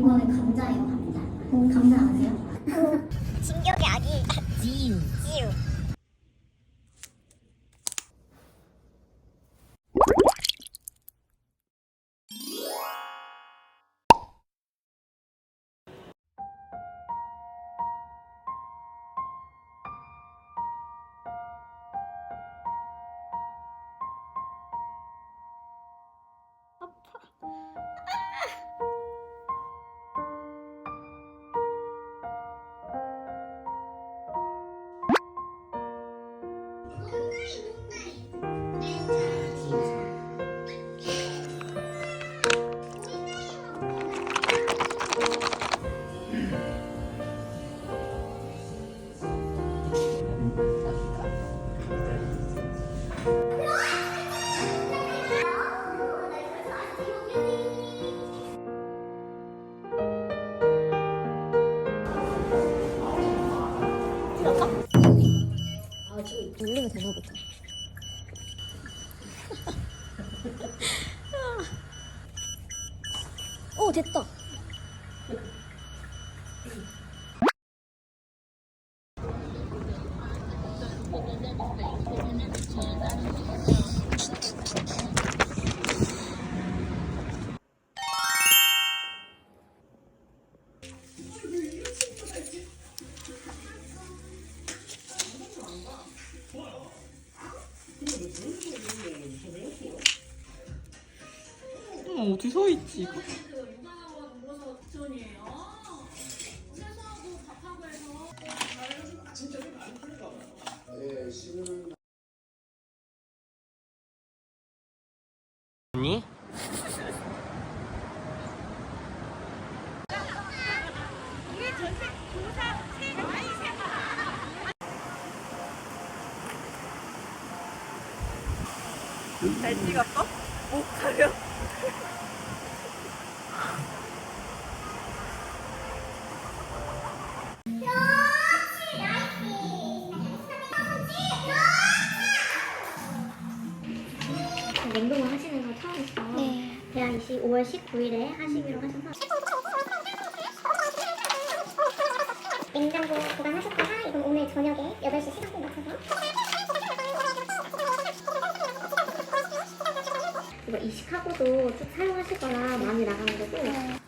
이거는 감자예요, 감자. 감자 아세요? 진격의 아기 지우. 지우 놀리면 되나 보다. 오 됐다. 어, 어디 서 있지 이거? 아니? 날씨 같다? 오 가려. 냉동을 하시는 거 처음이시죠? 네. 대학이시 5월 19일에 하시기로 하셔서 하고도 쭉 사용하실 거라 많이 나가는 거고. 드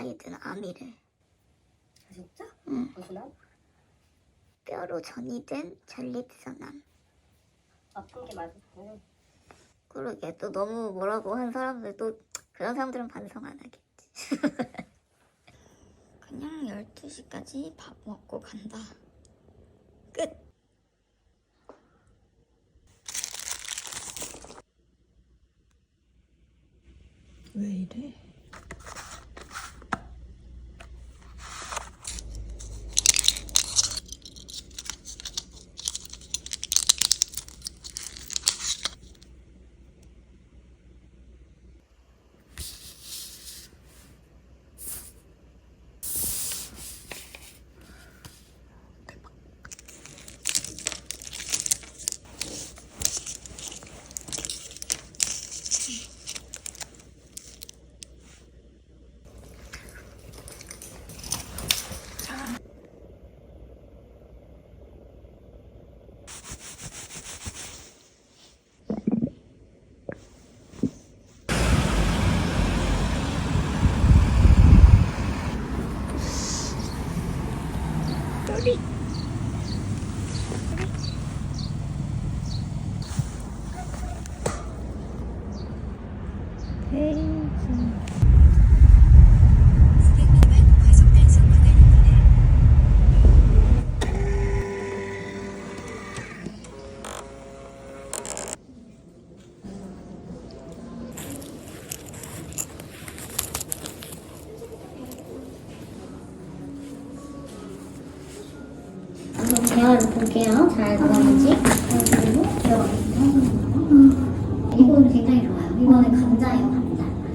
바이든 아미를 진짜? 응. 무슨 날? 뼈로 전이 된 전립선암 아픈 게 맞았어요 그러게 또 너무 뭐라고 한 사람들 또 그런 사람들은 반성 안 하겠지 그냥 12시까지 밥 먹고 간다 끝 왜 이래?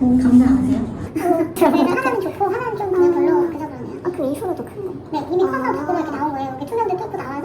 감자. 감자 아세요? 네, 하나는 좋고 하나는 좀 그냥 별로 그저 그러네요. 아, 그럼 이 소리도 큰 거? 네, 이미 커서 밖으로 이렇게 나온 거예요. 이렇게 투명도 뚫고 나와서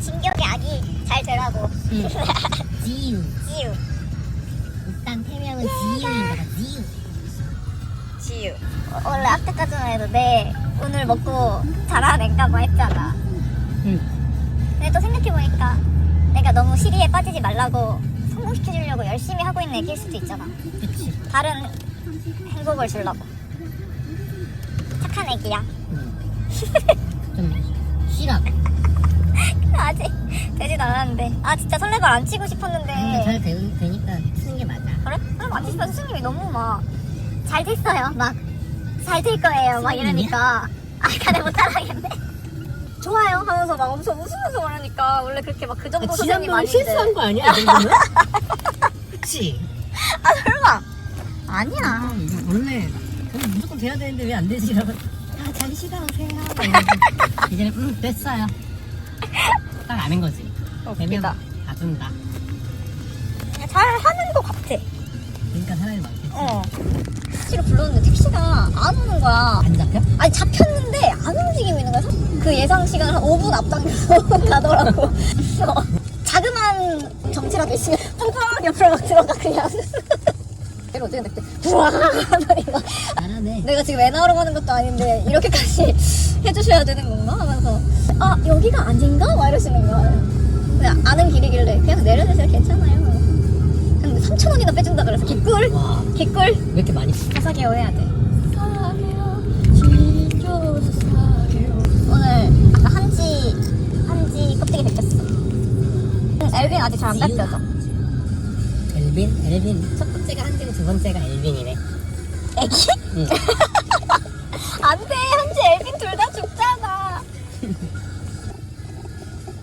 진격의 악이 잘 되라고. 지유. 지유. 일단 태명은 지유인 거다. 지유. 지유. 어, 원래 앞때까지만 해도 내 오늘 먹고 자라낸다고 했잖아. 응. 근데 또 생각해보니까 내가 너무 시리에 빠지지 말라고 성공시켜주려고 열심히 하고 있는 애기일 수도 있잖아. 그치. 다른 행복을 주려고. 착한 애기야. 좀 싫어. 아직 되진 않았는데. 아 진짜 설레발 안 치고 근데 싶었는데. 잘 되, 되니까 쓰는 게 맞아. 그래? 그럼 안 치면 스승님이 너무 막 잘 됐어요. 막 잘 될 거예요. 막 이러니까 아 가네 못 따라하겠네. 좋아요 하면서 막 엄청 웃으면서 말하니까 원래 그렇게 막 그 정도 선생님 지난번에 아닌데. 실수한 거 아니야? 이 정도면? 그치? 아 설마. 아니야. 아, 이거 원래 돼야 되는데 왜 안 되지? 이러면 아, 자기 시간 오세요. 이제는 음, 됐어요. 딱 아는 거지. 되면 웃기다. 봐준다. 잘 하는 것 같아. 그러니까 사람이 많겠지. 어. 택시를 불렀는데 택시가 안 오는 거야. 안 잡혀? 아니 잡혔는데 안 움직이고 있는 거야. 그 예상 시간 한 5분 앞당겨서 가더라고. 어. 자그마한 정체라도 있으면 팡팡 옆으로 막 들어가 그냥. 내가 어떻게 그때 부와 하더니 막 잘하네. 내가 지금 애 나오러 가는 것도 아닌데 이렇게까지 해주셔야 되는 건가 하면서 아 여기가 아닌가? 막 이러시는 거야. 그냥 아는 길이길래 그냥 내려주세요 괜찮아요. 근데 3천 원이나 빼준다 그래서 개꿀 와, 개꿀 왜 이렇게 많이 사사게요 해야 돼. 오늘 아까 한지 한지 껍데기 벗겼어. 응, 엘빈 아직 잘 안 벗겨져. 엘빈? 엘빈. 첫 번째가 한지고 두 번째가 엘빈이네. 애기? 응. 안돼 한지 엘빈 둘 다 죽잖아.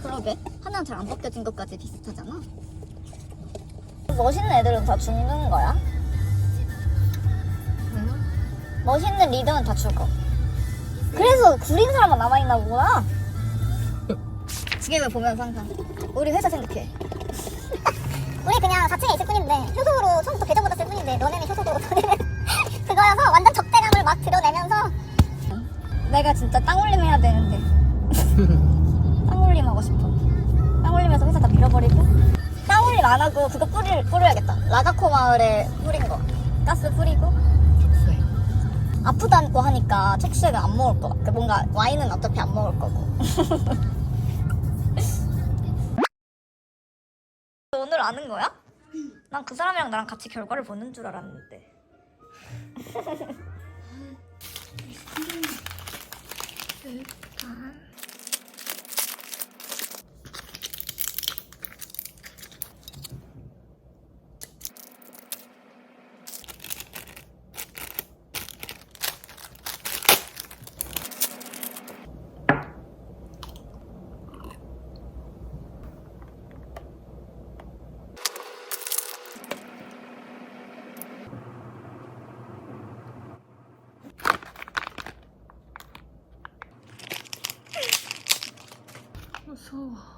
그러게 하나 는 잘 안 벗겨진 것까지 비슷하잖아. 멋있는 애들은 다 죽는 거야? 멋있는 리더는 다 죽어. 그래서 구린 사람만 남아있나 보구나. 지금을 보면서 항상 우리 회사 생각해. 우리 그냥 4층에 있을 뿐인데 효소로 처음부터 배정 받았 내가 진짜 땅올림 해야 되는데 땅올림 하고 싶어. 땅올림해서 회사 다 밀어버리고 땅올림 안 하고 그거 뿌리, 뿌려야겠다. 라가코 마을에 뿌린 거 가스 뿌리고 아프다고 하니까 척수액은 안 먹을 것 같아. 뭔가 와인은 어차피 안 먹을 거고. 오늘 아는 거야? 난 그 사람이랑 나랑 같이 결과를 보는 줄 알았는데. 무서 soul.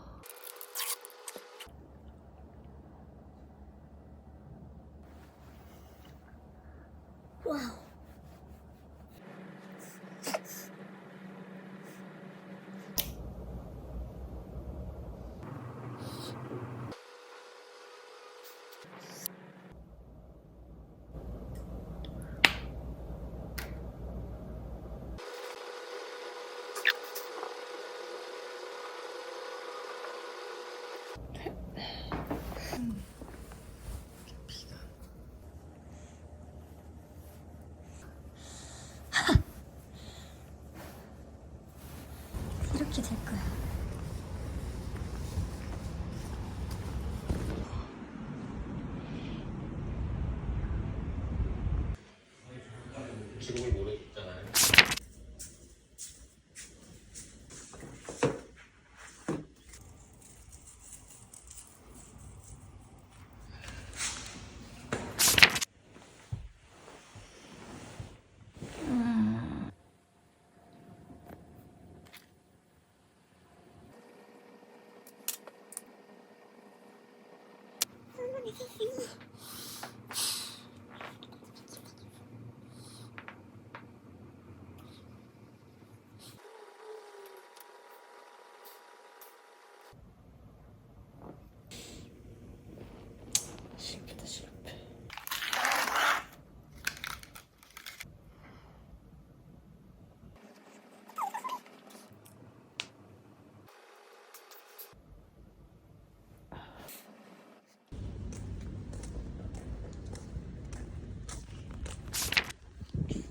기록을 모르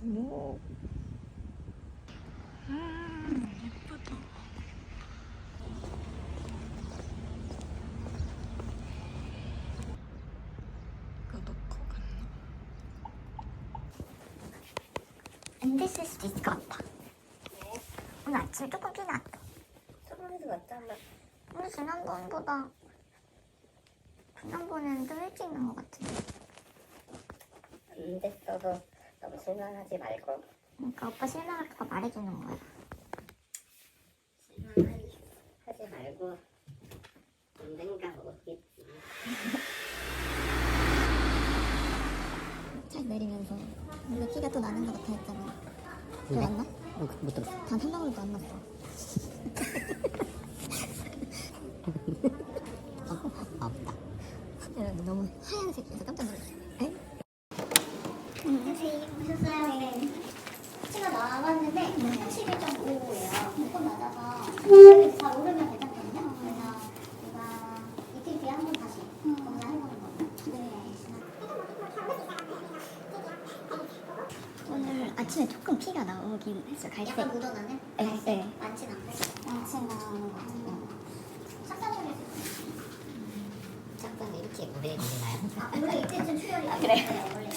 주먹. 음, 예쁘다. 이거 넣고 갔나? 안 됐을 수도 있을 것 같다. 오늘 아침에 조금 피 났다. 저번에도 맞잖아. 우리 지난번보다 지난번에는 좀 일찍 나온 것 같은데. 안 됐어도 너무 실망하지 말고 그러니까 오빠 실망할까 봐 말해주는 거야. 하지 말고 언젠가 오겠지. 잘 내리면서 우리가 피가 또 나는 것 같아 했잖아. 기억 안 나? 어, 못 들었어. 단한 방울도 안 났어. 없다. 야, 너 너무 하얀색이어서 깜짝 놀랐어. 에? 선생님 오셨어요? 예. 치가 나왔는데 31.5예요. 조금 낮아서 여기 잘 오르면 괜찮거든요. 그래서 제가 이틀 뒤에 한 번 다시 검사해보는 거예요. 네. 오늘 아침에 조금 나오긴 했어. 갈색. 약간 묻어나는? 네, 네. 많진 않고. 많진 않은 것 같아요. 삭산물이 잠깐 이렇게 물에 있나요? 아, 원래 이때쯤 출혈이 아, 그래? 네, 원래.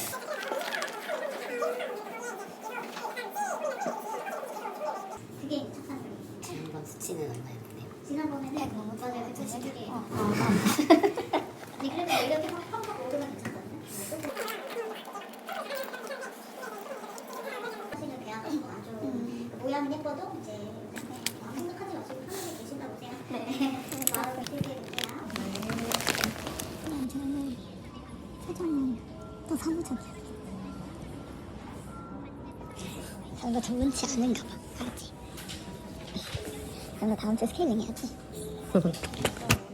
그게 삭산물이. 지난번 수치는 얼마였나요? 지난번에는 너무 맞아요. 그쵸, 지들이. 어. 아니, 그래도 이렇게 확 팍팍 오르면 괜찮거든요. 사실은 대화가 아주 모양은 예뻐도 이제 생각하지 마시고 편하게 계신다고 생각해. 사무장이야. 장가 좋은치 않은가 봐. 알지? 장가 다음 주에 스케일링 해야지.